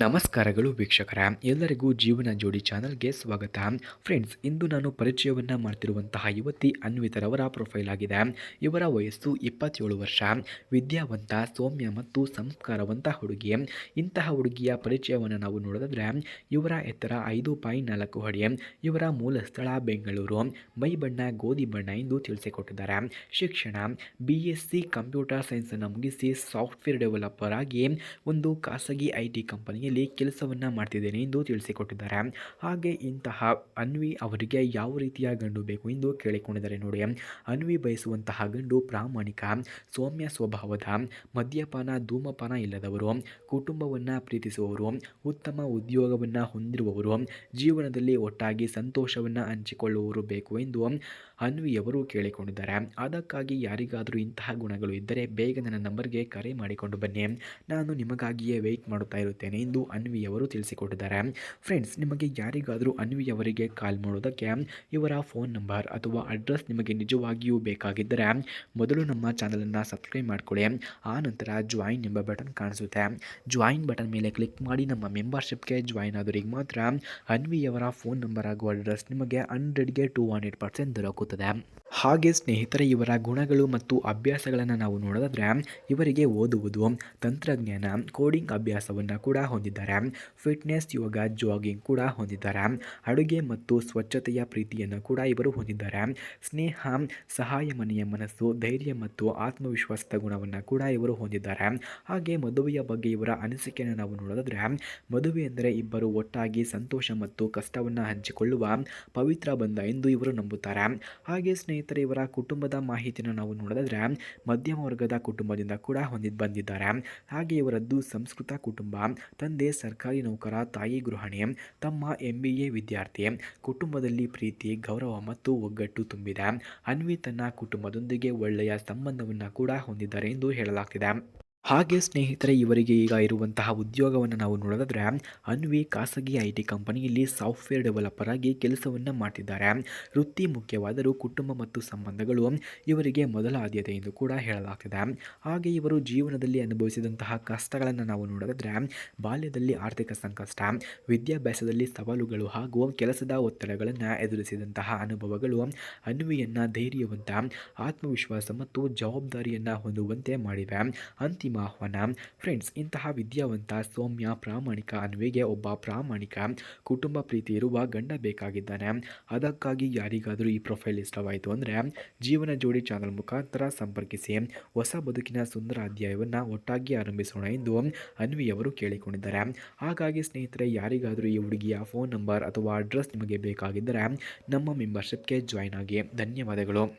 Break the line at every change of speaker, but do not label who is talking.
ನಮಸ್ಕಾರಗಳು ವೀಕ್ಷಕರ. ಎಲ್ಲರಿಗೂ ಜೀವನ ಜೋಡಿ ಚಾನಲ್ಗೆ ಸ್ವಾಗತ. ಫ್ರೆಂಡ್ಸ್, ಇಂದು ನಾನು ಪರಿಚಯವನ್ನು ಮಾಡ್ತಿರುವಂತಹ ಯುವತಿ ಅನ್ವಿತರವರ ಪ್ರೊಫೈಲ್ ಆಗಿದೆ. ಇವರ ವಯಸ್ಸು ಇಪ್ಪತ್ತೇಳು ವರ್ಷ. ವಿದ್ಯಾವಂತ, ಸೌಮ್ಯ ಮತ್ತು ಸಂಸ್ಕಾರವಂತ ಹುಡುಗಿ. ಇಂತಹ ಹುಡುಗಿಯ ಪರಿಚಯವನ್ನು ನಾವು ನೋಡಿದ್ರೆ ಇವರ ಎತ್ತರ ಐದು ಪಾಯಿಂಟ್ ನಾಲ್ಕು ಅಡಿ, ಇವರ ಮೂಲ ಸ್ಥಳ ಬೆಂಗಳೂರು. ಮೈ ಬಣ್ಣ, ಗೋಧಿ ಬಣ್ಣ ಎಂದು ತಿಳಿಸಿಕೊಟ್ಟಿದ್ದಾರೆ. ಶಿಕ್ಷಣ ಬಿ ಎಸ್ ಸಿ ಕಂಪ್ಯೂಟರ್ ಸೈನ್ಸನ್ನು ಮುಗಿಸಿ ಸಾಫ್ಟ್ವೇರ್ ಡೆವಲಪರ್ ಆಗಿ ಒಂದು ಖಾಸಗಿ ಐ ಟಿ ಕಂಪನಿಯಲ್ಲಿ ಕೆಲಸವನ್ನು ಮಾಡ್ತಿದ್ದೇನೆ ಎಂದು ತಿಳಿಸಿಕೊಟ್ಟಿದ್ದಾರೆ. ಹಾಗೆ ಇಂತಹ ಅನ್ವಿ ಅವರಿಗೆ ಯಾವ ರೀತಿಯ ಗಂಡು ಬೇಕು ಎಂದು ಕೇಳಿಕೊಂಡಿದ್ದಾರೆ ನೋಡಿ. ಅನ್ವಿ ಬಯಸುವಂತಹ ಗಂಡು ಪ್ರಾಮಾಣಿಕ, ಸೌಮ್ಯ ಸ್ವಭಾವದ, ಮದ್ಯಪಾನ, ಧೂಮಪಾನ ಇಲ್ಲದವರು, ಕುಟುಂಬವನ್ನು ಪ್ರೀತಿಸುವವರು, ಉತ್ತಮ ಉದ್ಯೋಗವನ್ನು ಹೊಂದಿರುವವರು, ಜೀವನದಲ್ಲಿ ಒಟ್ಟಾಗಿ ಸಂತೋಷವನ್ನು ಹಂಚಿಕೊಳ್ಳುವವರು ಬೇಕು ಎಂದು ಅನ್ವಿಯವರು ಕೇಳಿಕೊಂಡಿದ್ದಾರೆ. ಅದಕ್ಕಾಗಿ ಯಾರಿಗಾದರೂ ಇಂತಹ ಗುಣಗಳು ಇದ್ದರೆ ಬೇಗ ನನ್ನ ನಂಬರ್ಗೆ ಕರೆ ಮಾಡಿಕೊಂಡು ಬನ್ನಿ. ನಾನು ನಿಮಗಾಗಿಯೇ ವೆಯ್ಟ್ ಮಾಡುತ್ತಾ ಇರುತ್ತೇನೆ ಎಂದು ಅನ್ವಿಯವರು ತಿಳಿಸಿಕೊಟ್ಟಿದ್ದಾರೆ. ಫ್ರೆಂಡ್ಸ್ ನಿಮಗೆ ಯಾರಿಗಾದರೂ ಅನ್ವಿಯವರಿಗೆ ಕಾಲ್ ಮಾಡೋದಕ್ಕೆ ಇವರ ಫೋನ್ ನಂಬರ್ ಅಥವಾ ಅಡ್ರೆಸ್ ನಿಮಗೆ ನಿಜವಾಗಿಯೂ ಬೇಕಾಗಿದ್ದರೆ ಮೊದಲು ನಮ್ಮ ಚಾನಲನ್ನು ಸಬ್ಸ್ಕ್ರೈಬ್ ಮಾಡಿಕೊಳ್ಳಿ. ಆ ನಂತರ ಜಾಯಿನ್ ಎಂಬ ಬಟನ್ ಕಾಣಿಸುತ್ತೆ. ಜಾಯಿನ್ ಬಟನ್ ಮೇಲೆ ಕ್ಲಿಕ್ ಮಾಡಿ ನಮ್ಮ ಮೆಂಬರ್ಶಿಪ್ಗೆ ಜಾಯಿನ್ ಆದವರಿಗೆ ಮಾತ್ರ ಅನ್ವಿಯವರ ಫೋನ್ ನಂಬರ್ ಹಾಗೂ ಅಡ್ರೆಸ್ ನಿಮಗೆ ಹಂಡ್ರೆಡ್ಗೆ ಟೂ ಹಂಡ್ರೆಡ್ ಪರ್ಸೆಂಟ್ ದೊರಕುತ್ತದೆ. ಹಾಗೆ ಸ್ನೇಹಿತರೆ, ಇವರ ಗುಣಗಳು ಮತ್ತು ಅಭ್ಯಾಸಗಳನ್ನು ನಾವು ನೋಡೋದಾದ್ರೆ, ಇವರಿಗೆ ಓದುವುದು, ತಂತ್ರಜ್ಞಾನ, ಕೋಡಿಂಗ್ ಅಭ್ಯಾಸವನ್ನು ಕೂಡ ಹೊಂದಿದ್ದಾರೆ. ಫಿಟ್ನೆಸ್, ಯೋಗ, ಜಾಗಿಂಗ್ ಕೂಡ ಹೊಂದಿದ್ದಾರೆ. ಅಡುಗೆ ಮತ್ತು ಸ್ವಚ್ಛತೆಯ ಪ್ರೀತಿಯನ್ನು ಕೂಡ ಇವರು ಹೊಂದಿದ್ದಾರೆ. ಸ್ನೇಹ, ಸಹಾಯ ಮನೆಯ ಮನಸ್ಸು, ಧೈರ್ಯ ಮತ್ತು ಆತ್ಮವಿಶ್ವಾಸದ ಗುಣವನ್ನು ಕೂಡ ಇವರು ಹೊಂದಿದ್ದಾರೆ. ಹಾಗೆ ಮದುವೆಯ ಬಗ್ಗೆ ಇವರ ಅನಿಸಿಕೆಯನ್ನು ನಾವು ನೋಡೋದಾದರೆ, ಮದುವೆ ಎಂದರೆ ಇಬ್ಬರು ಒಟ್ಟಾಗಿ ಸಂತೋಷ ಮತ್ತು ಕಷ್ಟವನ್ನು ಹಂಚಿಕೊಳ್ಳುವ ಪವಿತ್ರ ಬಂಧ ಎಂದು ಇವರು ನಂಬುತ್ತಾರೆ. ಹಾಗೆ ಸ್ನೇಹಿತರೆ ಇವರ ಕುಟುಂಬದ ಮಾಹಿತಿಯನ್ನು ನಾವು ನೋಡೋದಾದ್ರೆ, ಮಧ್ಯಮ ವರ್ಗದ ಕುಟುಂಬದಿಂದ ಕೂಡ ಹೊಂದಿದ್ದು ಬಂದಿದ್ದಾರೆ. ಹಾಗೆ ಇವರದ್ದು ಸಂಸ್ಕೃತ ಕುಟುಂಬ, ತಂದೆ, ಸರ್ಕಾರಿ ನೌಕರ, ತಾಯಿ ಗೃಹಿಣಿ, ತಮ್ಮ ಎಂ ಬಿ ಎ ವಿದ್ಯಾರ್ಥಿ, ಕುಟುಂಬದಲ್ಲಿ ಪ್ರೀತಿ, ಗೌರವ ಮತ್ತು ಒಗ್ಗಟ್ಟು ತುಂಬಿದೆ. ಅನ್ವಿ ತನ್ನ ಕುಟುಂಬದೊಂದಿಗೆ ಒಳ್ಳೆಯ ಸಂಬಂಧವನ್ನು ಕೂಡ ಹೊಂದಿದ್ದಾರೆ ಎಂದು ಹೇಳಲಾಗ್ತಿದೆ. ಹಾಗೆ ಸ್ನೇಹಿತರೆ, ಇವರಿಗೆ ಈಗ ಇರುವಂತಹ ಉದ್ಯೋಗವನ್ನು ನಾವು ನೋಡೋದಾದರೆ, ಅನ್ವಿ ಖಾಸಗಿ ಐ ಟಿ ಕಂಪನಿಯಲ್ಲಿ ಸಾಫ್ಟ್ವೇರ್ ಡೆವಲಪರ್ ಆಗಿ ಕೆಲಸವನ್ನು ಮಾಡ್ತಿದ್ದಾರೆ. ವೃತ್ತಿ ಮುಖ್ಯವಾದರೂ ಕುಟುಂಬ ಮತ್ತು ಸಂಬಂಧಗಳು ಇವರಿಗೆ ಮೊದಲ ಆದ್ಯತೆ ಎಂದು ಕೂಡ ಹೇಳಲಾಗ್ತಿದೆ. ಹಾಗೆ ಇವರು ಜೀವನದಲ್ಲಿ ಅನುಭವಿಸಿದಂತಹ ಕಷ್ಟಗಳನ್ನು ನಾವು ನೋಡೋದಾದರೆ, ಬಾಲ್ಯದಲ್ಲಿ ಆರ್ಥಿಕ ಸಂಕಷ್ಟ, ವಿದ್ಯಾಭ್ಯಾಸದಲ್ಲಿ ಸವಾಲುಗಳು ಹಾಗೂ ಕೆಲಸದ ಒತ್ತಡಗಳನ್ನು ಎದುರಿಸಿದಂತಹ ಅನುಭವಗಳು ಅನ್ವಿಯನ್ನು ಧೈರ್ಯವಂತ, ಆತ್ಮವಿಶ್ವಾಸ ಮತ್ತು ಜವಾಬ್ದಾರಿಯನ್ನು ಹೊಂದುವಂತೆ ಮಾಡಿವೆ. ಅಂತಿಮ ಆಹ್ವಾನ. ಫ್ರೆಂಡ್ಸ್, ಇಂತಹ ವಿದ್ಯಾವಂತ, ಸೌಮ್ಯ, ಪ್ರಾಮಾಣಿಕ ಅನ್ವಿಗೆ ಒಬ್ಬ ಪ್ರಾಮಾಣಿಕ ಕುಟುಂಬ ಪ್ರೀತಿ ಇರುವ ಗಂಡ ಬೇಕಾಗಿದ್ದಾನೆ. ಅದಕ್ಕಾಗಿ ಯಾರಿಗಾದರೂ ಈ ಪ್ರೊಫೈಲ್ ಇಷ್ಟವಾಯಿತು ಅಂದರೆ ಜೀವನ ಜೋಡಿ ಚಾನಲ್ ಮುಖಾಂತರ ಸಂಪರ್ಕಿಸಿ. ಹೊಸ ಬದುಕಿನ ಸುಂದರ ಅಧ್ಯಾಯವನ್ನು ಒಟ್ಟಾಗಿ ಆರಂಭಿಸೋಣ ಎಂದು ಅನ್ವಿಯವರು ಕೇಳಿಕೊಂಡಿದ್ದಾರೆ. ಹಾಗಾಗಿ ಸ್ನೇಹಿತರೆ, ಯಾರಿಗಾದರೂ ಈ ಹುಡುಗಿಯ ಫೋನ್ ನಂಬರ್ ಅಥವಾ ಅಡ್ರೆಸ್ ನಿಮಗೆ ಬೇಕಾಗಿದ್ದರೆ ನಮ್ಮ ಮೆಂಬರ್ಶಿಪ್ಗೆ ಜಾಯ್ನ್ ಆಗಿ. ಧನ್ಯವಾದಗಳು.